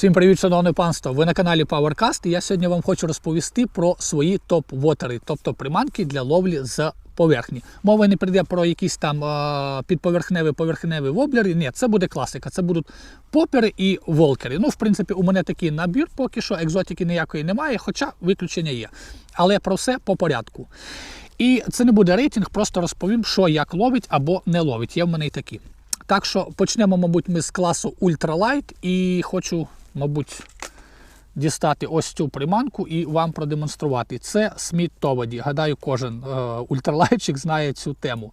Всім привіт, шановне панство! Ви на каналі PowerCast і я сьогодні вам хочу розповісти про свої топ-вотери, тобто приманки для ловлі з поверхні. Мова не прийде про якісь там е, підповерхневі поверхневі воблери. Ні, це буде класика. Це будуть попери і волкери. Ну, в принципі, у мене такий набір поки що, екзотики ніякої немає, хоча виключення є. Але про все по порядку. І це не буде рейтинг, просто розповім, що як ловить або не ловить. Є в мене і такі. Так що почнемо, мабуть, ми з класу Ultralight і хочу, мабуть, дістати ось цю приманку і вам продемонструвати. Це Сміт Товаді. Гадаю, кожен е, ультралайтчик знає цю тему.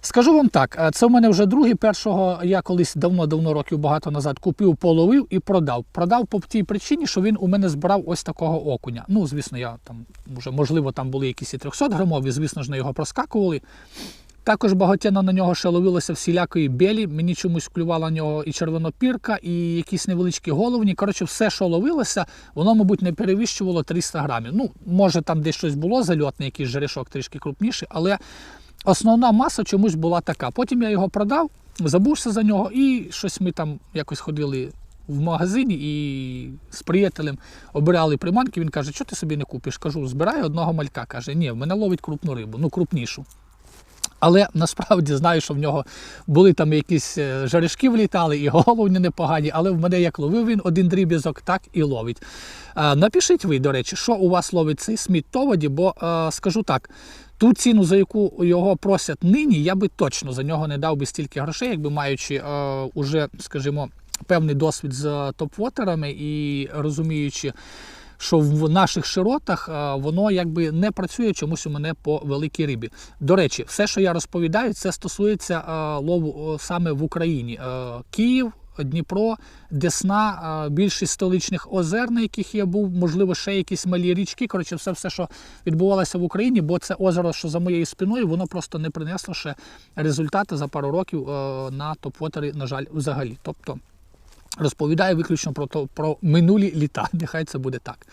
Скажу вам так, е, це в мене вже другий. Першого я колись давно-давно років багато назад купив, половив і продав. Продав по тій причині, що він у мене збирав ось такого окуня. Ну, звісно, я там вже, можливо, там були якісь і 300 грамові, звісно ж, на його проскакували. Також багатяно на нього ще ловилося всілякої білі. Мені чомусь клювала на нього і червонопірка, і якісь невеличкі головні. Коротше, все, що ловилося, воно, мабуть, не перевищувало 300 грамів. Ну, може, там десь щось було зальотне, якийсь жерешок трішки крупніший, але основна маса чомусь була така. Потім я його продав, забувся за нього, і щось ми там якось ходили. В магазині і з приятелем обирали приманки. Він каже, що ти собі не купиш? Кажу, збирай одного малька. Каже, ні, в мене ловить крупну рибу, ну крупнішу. Але насправді знаю, що в нього були там якісь е, жаришки влітали і головні непогані, але в мене як ловив він один дріб'язок, так і ловить. Напишіть ви, до речі, що у вас ловить цей сміт товаді, бо е, скажу так. Ту ціну, за яку його просять нині, я би точно за нього не дав би стільки грошей, якби маючи е, уже, скажімо, певний досвід з топ-вотерами і розуміючи, що в наших широтах е, воно якби не працює чомусь у мене по великій рибі. До речі, все, що я розповідаю, це стосується е, лову саме в Україні. Е, Київ. Дніпро, Десна, більшість столичних озер, на яких я був, можливо, ще якісь малі річки. Коротше, все, все, що відбувалося в Україні, бо це озеро, що за моєю спиною, воно просто не принесло ще результати за пару років на топ-вотері, на жаль, взагалі. Тобто розповідаю виключно про то, про минулі літа. Нехай це буде так.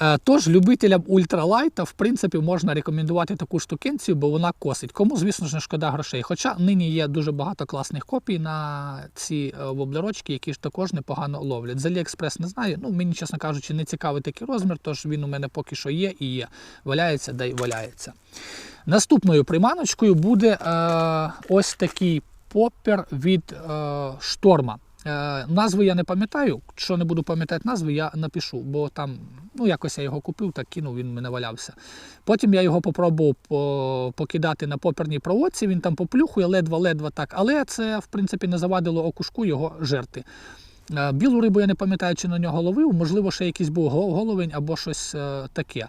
Е, Тож, любителям ультралайта, в принципі, можна рекомендувати таку штукенцію, бо вона косить. Кому, звісно ж, не шкода грошей. Хоча нині є дуже багато класних копій на ці е, воблерочки, які ж також непогано ловлять. З Aliexpress не знаю. Ну, мені, чесно кажучи, не цікавий такий розмір, тож він у мене поки що є і є. Валяється, да й валяється. Наступною приманочкою буде е, ось такий попер від е, шторма. Е, Назви я не пам'ятаю. Якщо не буду пам'ятати назви, я напишу, бо там ну, якось я його купив, так кинув, він мене валявся. Потім я його попробував покидати на поперній проводці, він там поплюхує, ледве-ледве так. Але це, в принципі, не завадило окушку його жерти. Е, Білу рибу я не пам'ятаю, чи на нього ловив, можливо, ще якийсь був го- головень або щось е, таке.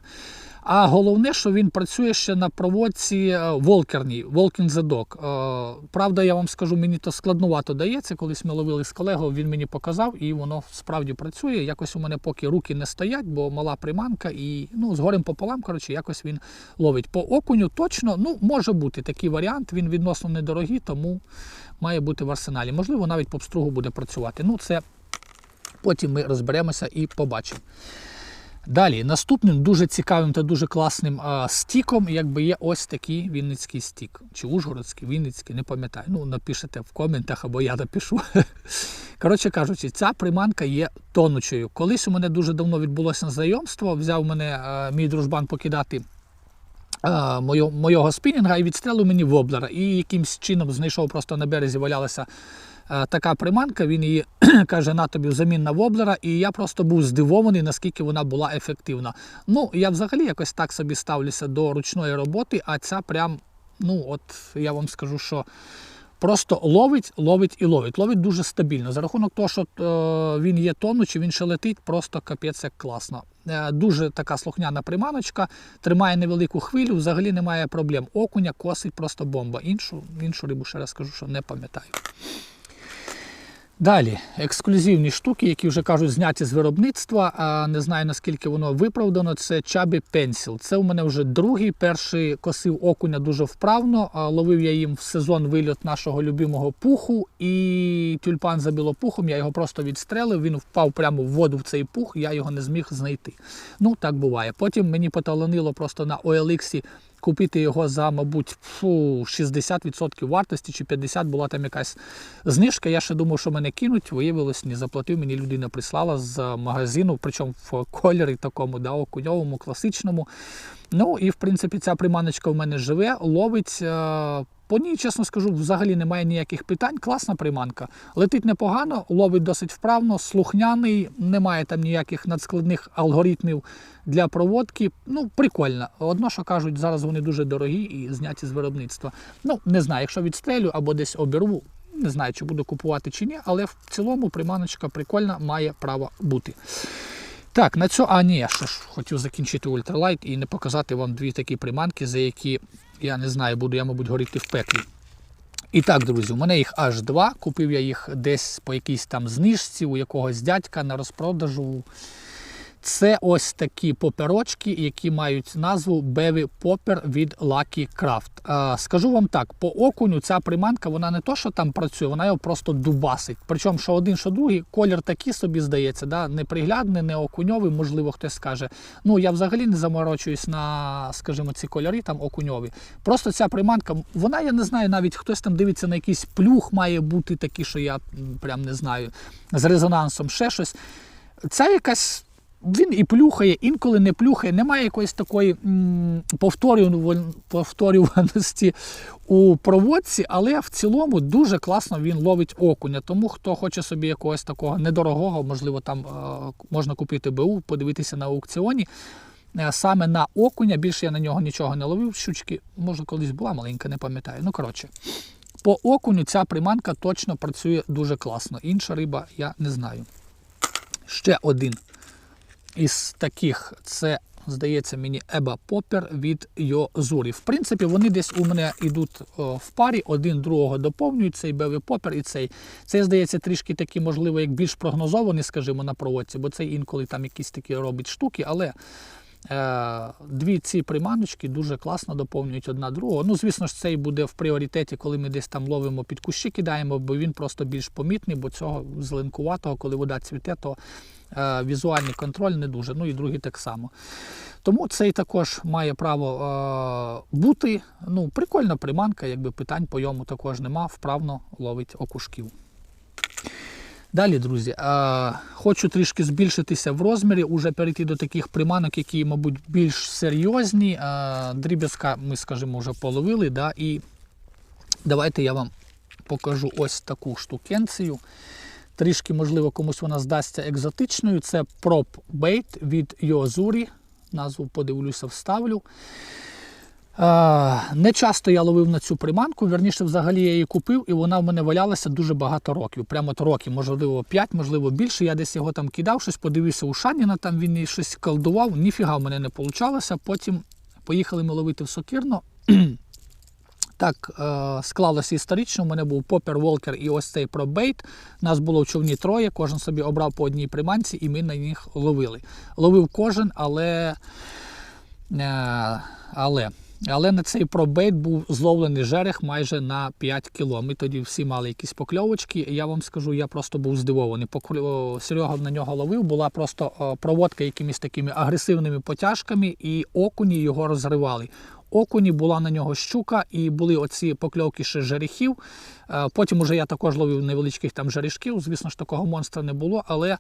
А головне, що він працює ще на проводці е, волкерній, Walking Dog. Е, Правда, я вам скажу, мені то складнувато дається. Колись ми ловили з колегою, він мені показав, і воно справді працює. Якось у мене поки руки не стоять, бо мала приманка, і ну, з горем пополам, коротше, якось він ловить. По окуню точно ну, може бути такий варіант, він відносно недорогий, тому має бути в арсеналі. Можливо, навіть по обстругу буде працювати. Ну, це потім ми розберемося і побачимо. Далі, наступним дуже цікавим та дуже класним а, стіком, якби є ось такий Вінницький стік. Чи Ужгородський, Вінницький, не пам'ятаю. Ну, напишете в коментах або я напишу. Коротше кажучи, ця приманка є тонучою. Колись у мене дуже давно відбулося знайомство. Взяв мене а, мій дружбан покидати а, мою, мого спінінга і відстрелив мені воблера. І якимсь чином знайшов просто на березі валялася така приманка. Він її каже, на тобі взамін на воблера. І я просто був здивований, наскільки вона була ефективна. Ну, я взагалі якось так собі ставлюся до ручної роботи, а ця прям, ну, от я вам скажу, що. Просто ловить, ловить і ловить. Ловить дуже стабільно. За рахунок того, що е, він є тонучий, він ще летить, просто капець як класно. Е, дуже така слухняна приманочка, тримає невелику хвилю, взагалі немає проблем. Окуня косить просто бомба. Іншу, іншу рибу ще раз скажу, що не пам'ятаю. Далі, ексклюзивні штуки, які вже кажуть, зняті з виробництва. Не знаю наскільки воно виправдано. Це Chubby Pencil. Це у мене вже другий. Перший косив окуня дуже вправно. Ловив я їм в сезон вильот нашого любимого пуху. І тюльпан за білопухом. Я його просто відстрелив. Він впав прямо в воду в цей пух, я його не зміг знайти. Ну, так буває. Потім мені поталанило просто на OLX купити його за, мабуть, фу, 60% вартості чи 50% була там якась знижка. Я ще думав, що мене кинуть. Виявилось, не заплатив. Мені людина прислала з магазину, причому в кольорі такому, да, окуньовому, класичному. Ну і в принципі ця приманочка в мене живе, ловить. е, По ній, чесно скажу, взагалі немає ніяких питань. Класна приманка. Летить непогано, ловить досить вправно, слухняний, немає там ніяких надскладних алгоритмів для проводки. Ну, прикольно. Одно, що кажуть, зараз вони дуже дорогі і зняті з виробництва. Ну, не знаю, якщо відстрелю або десь оберу, не знаю, чи буду купувати чи ні, але в цілому приманочка прикольна, має право бути. Так, на цьому, а ні, я ще ж хотів закінчити ультралайт і не показати вам дві такі приманки, за які, я не знаю, буду я, мабуть, горіти в пеклі. І так, друзі, у мене їх аж два. Купив я їх десь по якійсь там знижці, у якогось дядька на розпродажу. Це ось такі поперочки, які мають назву Bevy Popper від Lucky Craft. Скажу вам так, по окуню ця приманка вона не то, що там працює, вона його просто дубасить. Причому що один, що другий, колір такий собі здається, да? неприглядний, не окуньовий, можливо, хтось скаже. Ну я взагалі не заморочуюсь на, скажімо, ці кольори там окуньові. Просто ця приманка, вона, я не знаю, навіть хтось там дивиться на якийсь плюх, має бути такий, що я прям не знаю, з резонансом ще щось. Це якась. Він і плюхає, інколи не плюхає, немає якоїсь такої повторюваності у проводці, але в цілому дуже класно він ловить окуня. Тому хто хоче собі якогось такого недорогого, можливо, там е, можна купити БУ, подивитися на аукціоні. Е, Саме на окуня, більше я на нього нічого не ловив. Щучки, може, колись була маленька, не пам'ятаю. Ну, коротше, по окуню ця приманка точно працює дуже класно. Інша риба я не знаю. Ще один із таких це, здається, мені Еба Поппер від Йозурі. В принципі, вони десь у мене йдуть в парі, один другого доповнюють, цей Беві Поппер і цей. Цей, здається, трішки такий, можливо, як більш прогнозований, скажімо, на проводці, бо цей інколи там якісь такі робить штуки, але. Е, Дві ці приманочки дуже класно доповнюють одна другу. Ну, звісно ж, цей буде в пріоритеті, коли ми десь там ловимо під кущі, кидаємо, бо він просто більш помітний, бо цього зеленкуватого, коли вода цвіте, то е, візуальний контроль не дуже. Ну і другий так само. Тому цей також має право е, бути. Ну, прикольна приманка, якби питань по йому також нема, вправно ловить окушків. Далі, друзі, е, хочу трішки збільшитися в розмірі, уже перейти до таких приманок, які, мабуть, більш серйозні. Е, дріб'язка ми, скажімо, вже половили. Да? І давайте я вам покажу ось таку штукенцію. Трішки, можливо, комусь вона здасться екзотичною. Це Prop Bait від Йозурі. Назву подивлюся, вставлю. Е, Не часто я ловив на цю приманку, верніше, взагалі я її купив, і вона в мене валялася дуже багато років. Прямо от років, можливо, 5, можливо, більше. Я десь його там кидав, щось подивився у Шаніна, там він і щось колдував, ніфіга в мене не вийшло. Потім поїхали ми ловити в Сокірно. Так е, склалося історично. У мене був Попер Волкер і ось цей пробейт. Нас було в човні троє, кожен собі обрав по одній приманці, і ми на них ловили. Ловив кожен, але. Е, але. Але на цей пробейт був зловлений жерех майже на 5 кіло. Ми тоді всі мали якісь покльовочки. Я вам скажу, я просто був здивований. Серега на нього ловив, була просто проводка якимись такими агресивними потяжками, і окуні його розривали. Окуні була на нього щука, і були оці покльовки ще жерехів. Е, Потім уже я також ловив невеличких там жерешків. Звісно ж, такого монстра не було, але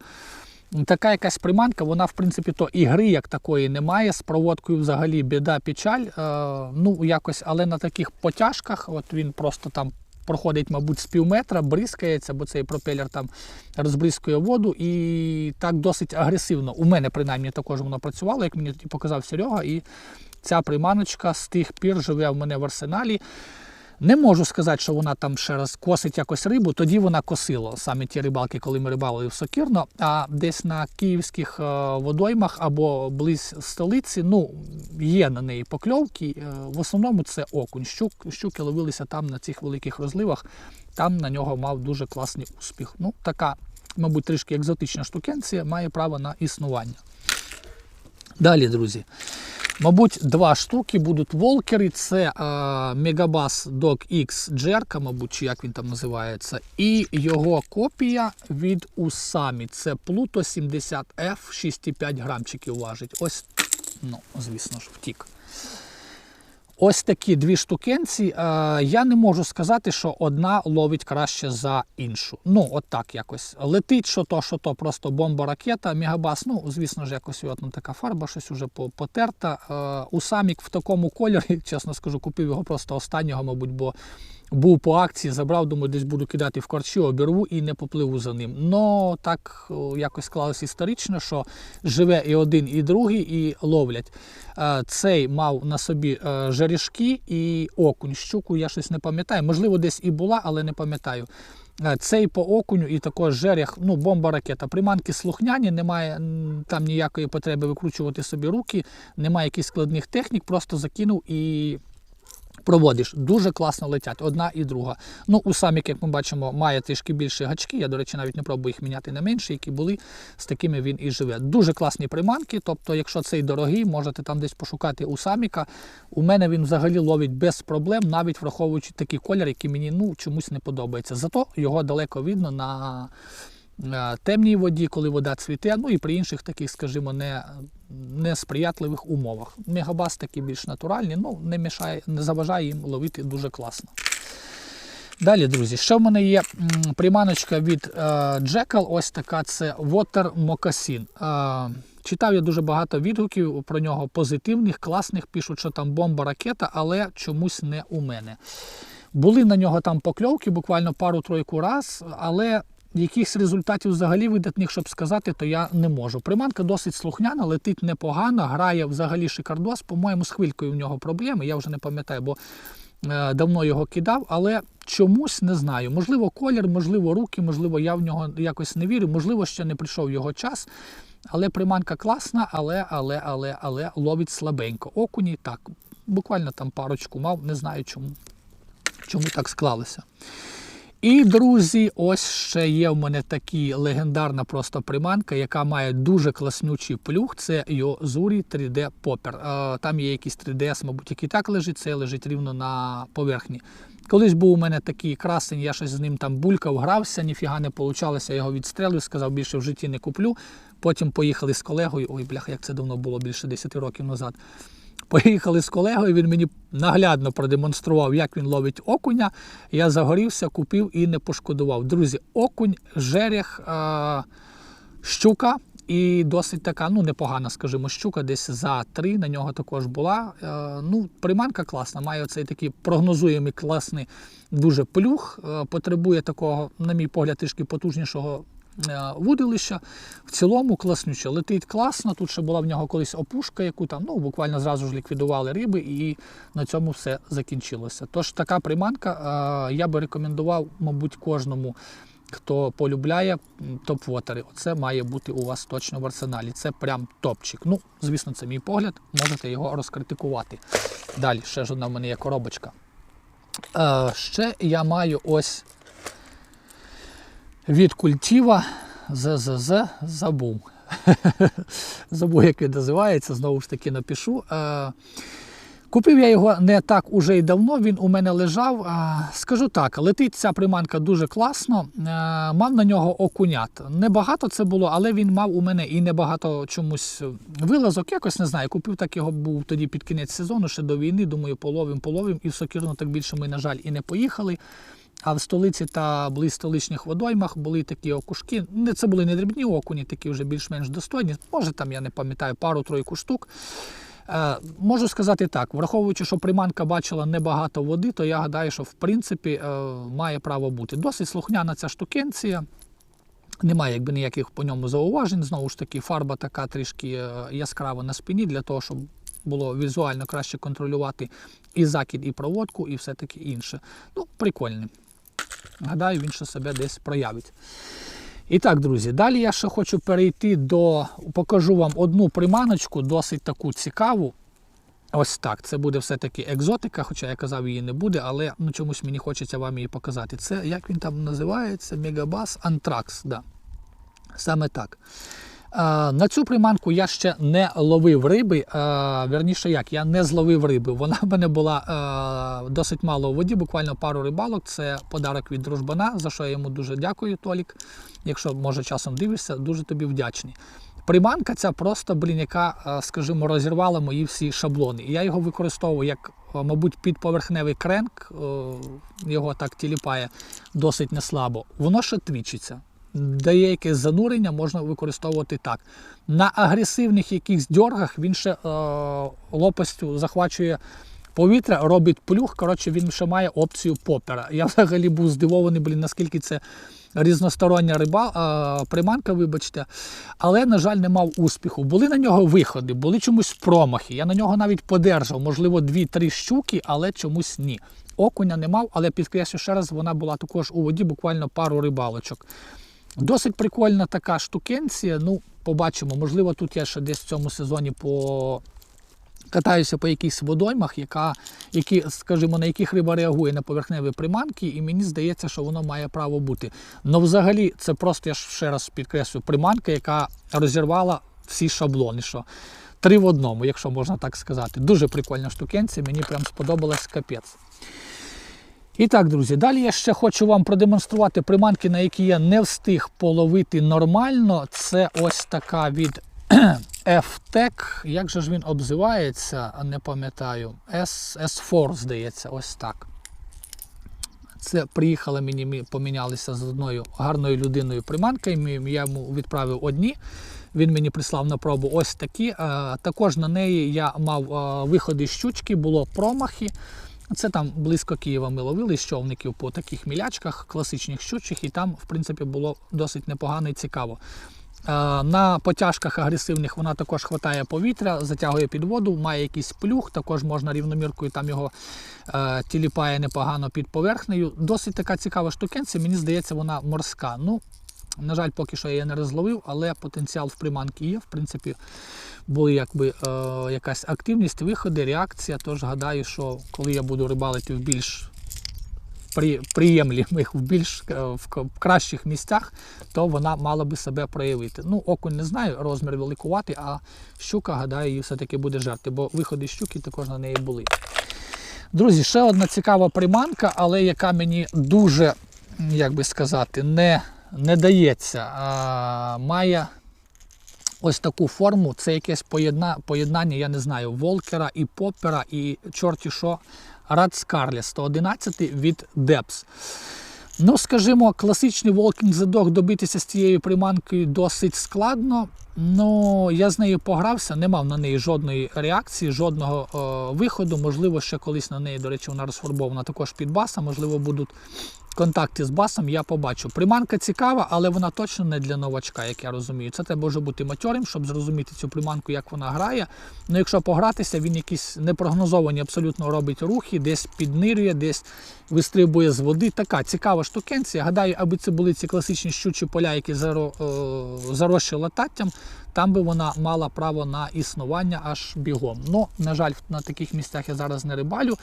така якась приманка, вона, в принципі, то ігри як такої немає. З проводкою взагалі біда, печаль. Е, ну, якось, але на таких потяжках, от він просто там. Проходить, мабуть, з пів метра, бризкається, бо цей пропелер там розбризкує воду і так досить агресивно. У мене принаймні також воно працювало, як мені тоді показав Серега. І ця приманочка з тих пір живе в мене в арсеналі. Не можу сказати, що вона там ще раз косить якось рибу, тоді вона косила саме ті рибалки, коли ми рибалили в Сокірно. А десь на київських е, водоймах або близь столиці, ну, є на неї покльовки. Е, В основному це окунь. Щук, щуки ловилися там на цих великих розливах, там на нього мав дуже класний успіх. Ну, така, мабуть, трішки екзотична штукенція має право на існування. Далі, друзі. Мабуть, два штуки будуть волкери. Це Megabass Dog X Jerka, мабуть, чи як він там називається. І його копія від Усамі. Це Pluto 70F 6,5 грамчиків важить. Ось, ну, звісно ж, втік. Ось такі дві штукенці. Е, я не можу сказати, що одна ловить краще за іншу. Ну, от так якось. Летить, що то, що то, просто бомба ракета, мегабас. Ну, звісно ж, якось от, ну, така фарба, щось уже потерта. У Усамік в такому кольорі, чесно скажу, купив його просто останнього, мабуть, бо був по акції, забрав, думаю, десь буду кидати в корчі, обірву і не попливу за ним. Но так якось склалось історично, що живе і один, і другий, і ловлять. Е, Цей мав на собі е, жерішки і окунь. Щуку я щось не пам'ятаю. Можливо, десь і була, але не пам'ятаю. Е, Цей по окуню і також жерех, ну, бомба ракета. Приманки слухняні, немає там ніякої потреби викручувати собі руки, немає якихось складних технік, просто закинув і проводиш. Дуже класно летять, одна і друга. Ну, у самік, як ми бачимо, має трішки більше гачки. Я, до речі, навіть не пробую їх міняти на менші, які були, з такими він і живе. Дуже класні приманки. Тобто, якщо цей дорогий, можете там десь пошукати у саміка. У мене він взагалі ловить без проблем, навіть враховуючи такий колір, який мені ну, чомусь не подобається. Зато його далеко видно на е, темній воді, коли вода цвіте, ну і при інших таких, скажімо, не, несприятливих умовах. Мегабас такі більш натуральні, ну не мішає, не заважає їм ловити дуже класно. Далі, друзі, ще в мене є приманочка від Jackal, ось така це Water Moccasin. Е, читав я дуже багато відгуків про нього позитивних, класних, пишуть, що там бомба ракета, але чомусь не у мене. Були на нього там покльовки, буквально пару-тройку раз, але якихось результатів взагалі видатних, щоб сказати, то я не можу. Приманка досить слухняна, летить непогано, грає взагалі шикардос. По-моєму, з хвилькою в нього проблеми, я вже не пам'ятаю, бо е, давно його кидав, але чомусь не знаю. Можливо, колір, можливо, руки, можливо, я в нього якось не вірю, можливо, ще не прийшов його час. Але приманка класна, але, але, але, але ловить слабенько. Окуні так, буквально там парочку мав, не знаю чому чому так склалося. І, друзі, ось ще є в мене такі легендарна просто приманка, яка має дуже класнючий плюх. Це Йозурі 3D Popper. Там є якийсь 3DS, мабуть, який так лежить, це лежить рівно на поверхні. Колись був у мене такий красень, я щось з ним там булькав, грався, ніфіга не получалося, я його відстрелив, сказав, більше в житті не куплю. Потім поїхали з колегою. Ой, бляха, як це давно було, більше 10 років назад. Поїхали з колегою, він мені наглядно продемонстрував, як він ловить окуня. Я загорівся, купив і не пошкодував. Друзі, окунь, жерех, е- щука і досить така, ну непогана, скажімо, щука, десь за три на нього також була. Е- ну, Приманка класна, має оцей такий прогнозуємий класний дуже плюх. Е- потребує такого, на мій погляд, трішки потужнішого вудилища. В цілому класнюче. Летить класно. Тут ще була в нього колись опушка, яку там ну, буквально зразу ж ліквідували риби, і на цьому все закінчилося. Тож така приманка е, я би рекомендував, мабуть, кожному. Хто полюбляє топ-вотери, оце має бути у вас точно в арсеналі. Це прям топчик. Ну, звісно, це мій погляд, можете його розкритикувати. Далі, ще ж одна в мене є коробочка. Е, ще я маю ось від культива ЗЗЗ забув. забув, як він називається, знову ж таки напишу. Е, Купив я його не так уже й давно, він у мене лежав. Е, Скажу так, летить ця приманка дуже класно. Е, Мав на нього окунят. Небагато це було, але він мав у мене і небагато чомусь вилазок. Якось не знаю. Купив так його був тоді під кінець сезону, ще до війни. Думаю, половим, половим. І в Сокірну так більше ми, на жаль, і не поїхали. А в столиці та близь столичних водоймах були такі окушки. Це були не дрібні окуні, такі вже більш-менш достойні. Може, там я не пам'ятаю пару-тройку штук. Е, можу сказати так, враховуючи, що приманка бачила небагато води, то я гадаю, що в принципі е, має право бути. Досить слухняна ця штукенція. Немає якби ніяких по ньому зауважень. Знову ж таки, фарба така трішки е, яскрава на спині для того, щоб було візуально краще контролювати і закид, і проводку, і все таке інше. Ну, прикольний. Гадаю, він ще себе десь проявить. І так, друзі, далі я ще хочу перейти до. Покажу вам одну приманочку, досить таку цікаву. Ось так. Це буде все-таки екзотика, хоча я казав, її не буде, але ну, чомусь мені хочеться вам її показати. Це як він там називається? Мегабас Антракс. Да. Саме так. На цю приманку я ще не ловив риби. Верніше як, я не зловив риби. Вона в мене була досить мало у воді, буквально пару рибалок. Це подарок від дружбана, за що я йому дуже дякую, Толік. Якщо може часом дивишся, дуже тобі вдячний. Приманка ця просто, блін, яка, скажімо, розірвала мої всі шаблони. Я його використовую як, мабуть, підповерхневий кренк, його так тіліпає досить неслабо. Воно ще твічиться. Дає якесь занурення, можна використовувати так. На агресивних якихось дьоргах він ще е, лопастю захвачує повітря, робить плюх. Коротше, він ще має опцію попера. Я взагалі був здивований, блін, наскільки це різностороння риба, а, приманка, вибачте. Але, на жаль, не мав успіху. Були на нього виходи, були чомусь промахи. Я на нього навіть подержав, можливо, дві-три щуки, але чомусь ні. Окуня не мав, але підкреслю ще раз, вона була також у воді, буквально пару рибалочок. Досить прикольна така штукенція. Ну, побачимо. Можливо, тут я ще десь в цьому сезоні по катаюся по якихось водоймах, яка, які, скажімо, на яких риба реагує на поверхневі приманки, і мені здається, що воно має право бути. Ну, взагалі, це просто я ще раз підкреслю, приманка, яка розірвала всі шаблони. Що Три в одному, якщо можна так сказати. Дуже прикольна штукенція, мені прям сподобалась капець. І так, друзі, далі я ще хочу вам продемонструвати приманки, на які я не встиг половити нормально. Це ось така від F-Tech. Як же ж він обзивається, не пам'ятаю. S, S4, здається, ось так. Це приїхали мені, помінялися з одною гарною людиною приманкою. Я йому відправив одні. Він мені прислав на пробу ось такі. Е, Також на неї я мав е, виходи щучки, було промахи. Це там близько Києва ми ловили з човників по таких мілячках, класичних щучих, і там, в принципі, було досить непогано і цікаво. Е, На потяжках агресивних вона також хватає повітря, затягує під воду, має якийсь плюх, також можна рівноміркою там його е, тіліпає непогано під поверхнею. Досить така цікава штукенція, мені здається, вона морська. Ну, на жаль, поки що я її не розловив, але потенціал в приманки є. В принципі, була якби е, якась активність, виходи, реакція. Тож гадаю, що коли я буду рибалити в більш при, приємлімих, в більш е, в кращих місцях, то вона мала би себе проявити. Ну, окунь не знаю, розмір великуватий, а щука, гадаю, її все-таки буде жерти, бо виходи щуки також на неї були. Друзі, ще одна цікава приманка, але яка мені дуже, як би сказати, не, не дається. А, має ось таку форму. Це якесь поєдна, поєднання, я не знаю, волкера і попера, і чорті що, Рад Скарлі 111 від Депс. Ну, скажімо, класичний Walking the Dog добитися з цією приманкою досить складно. Ну, я з нею погрався, не мав на неї жодної реакції, жодного е, виходу. Можливо, ще колись на неї, до речі, вона розфарбована також під баса. Можливо, будуть контакти з басом, я побачу. Приманка цікава, але вона точно не для новачка, як я розумію. Це треба вже бути матьорим, щоб зрозуміти цю приманку, як вона грає. Ну, якщо погратися, він якісь непрогнозовані абсолютно робить рухи, десь піднирює, десь вистрибує з води. Така цікава штукенція. Гадаю, аби це були ці класичні щучі поля, які заро, е, заросші лататтям, там би вона мала право на існування аж бігом. Ну, на жаль, на таких місцях я зараз не рибалю,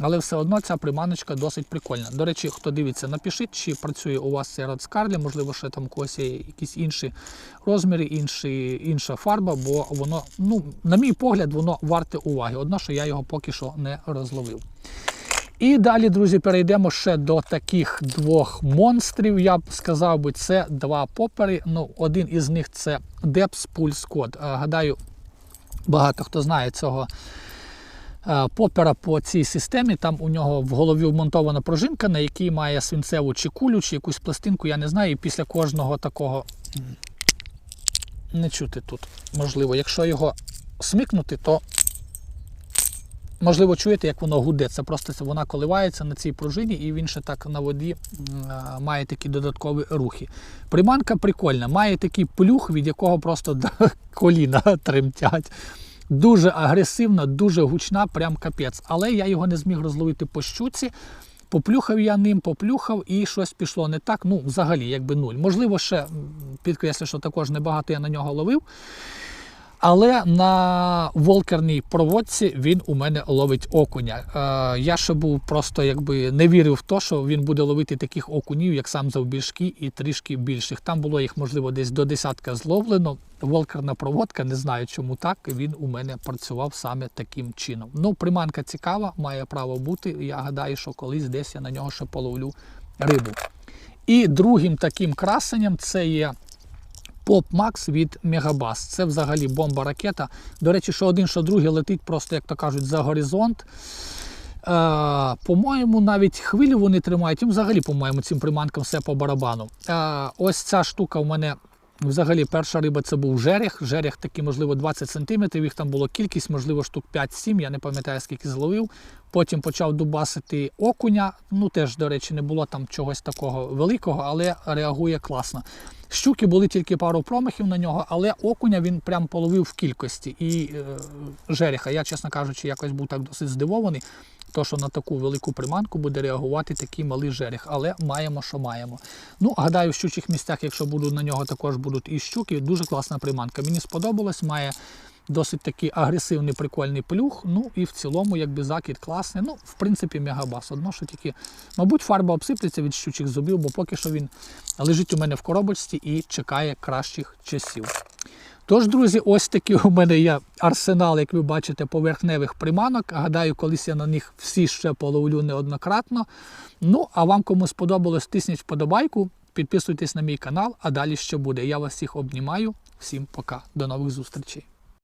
але все одно ця приманочка досить прикольна. До речі, хто дивиться, напишіть, чи працює у вас цей Скарлі, можливо, ще там когось є якісь інші розміри, інші, інша фарба, бо воно, ну, на мій погляд, воно варте уваги. Одно, що я його поки що не розловив. І далі, друзі, перейдемо ще до таких двох монстрів. Я б сказав би, це два попери. Ну, один із них це Depth Pulse Code. Гадаю, багато хто знає цього попера по цій системі. Там у нього в голові вмонтована пружинка, на якій має свинцеву чи кулю, чи якусь пластинку, я не знаю. І після кожного такого не чути тут. Можливо, якщо його смикнути, то Можливо, чуєте, як воно гуде. Це просто вона коливається на цій пружині, і він ще так на воді має такі додаткові рухи. Приманка прикольна, має такий плюх, від якого просто коліна тремтять. Дуже агресивна, дуже гучна, прям капець. Але я його не зміг розловити по щуці. Поплюхав я ним, поплюхав і щось пішло не так. Ну, взагалі, якби нуль. Можливо, ще підкреслю, що також небагато я на нього ловив. Але на волкерній проводці він у мене ловить окуня. Е, я ще був просто якби не вірив в те, що він буде ловити таких окунів, як сам завбільшки, і трішки більших. Там було їх, можливо, десь до десятка зловлено. Волкерна проводка, не знаю чому так. Він у мене працював саме таким чином. Ну, приманка цікава, має право бути. Я гадаю, що колись десь я на нього ще половлю рибу. І другим таким красенням це є Pop Max від Megabass. Це взагалі бомба ракета. До речі, що один, що другий летить просто, як то кажуть, за горизонт. Е, по-моєму, навіть хвилю вони тримають. Їм взагалі, по-моєму, цим приманкам все по барабану. Е, ось ця штука в мене. Взагалі, перша риба це був жерех. Жерех такий, можливо, 20 см. Їх там було кількість, можливо, штук 5-7, я не пам'ятаю, скільки зловив. Потім почав дубасити окуня. Ну, теж, до речі, не було там чогось такого великого, але реагує класно. Щуки були тільки пару промахів на нього, але окуня він прям половив в кількості. І е, жереха, я, чесно кажучи, якось був так досить здивований. То, що на таку велику приманку буде реагувати такий малий жерех, але маємо, що маємо. Ну, гадаю, в щучих місцях, якщо будуть на нього також будуть і щуки, дуже класна приманка. Мені сподобалось, має досить такий агресивний прикольний плюх. Ну і в цілому, якби закид класний. Ну, в принципі, мегабас. Одно, що тільки, мабуть, фарба обсиплеться від щучих зубів, бо поки що він лежить у мене в коробочці і чекає кращих часів. Тож, друзі, ось такий у мене є арсенал, як ви бачите, поверхневих приманок. Гадаю, колись я на них всі ще половлю неоднократно. Ну, а вам кому сподобалось, тисніть вподобайку, підписуйтесь на мій канал, а далі ще буде. Я вас всіх обнімаю. Всім пока. До нових зустрічей.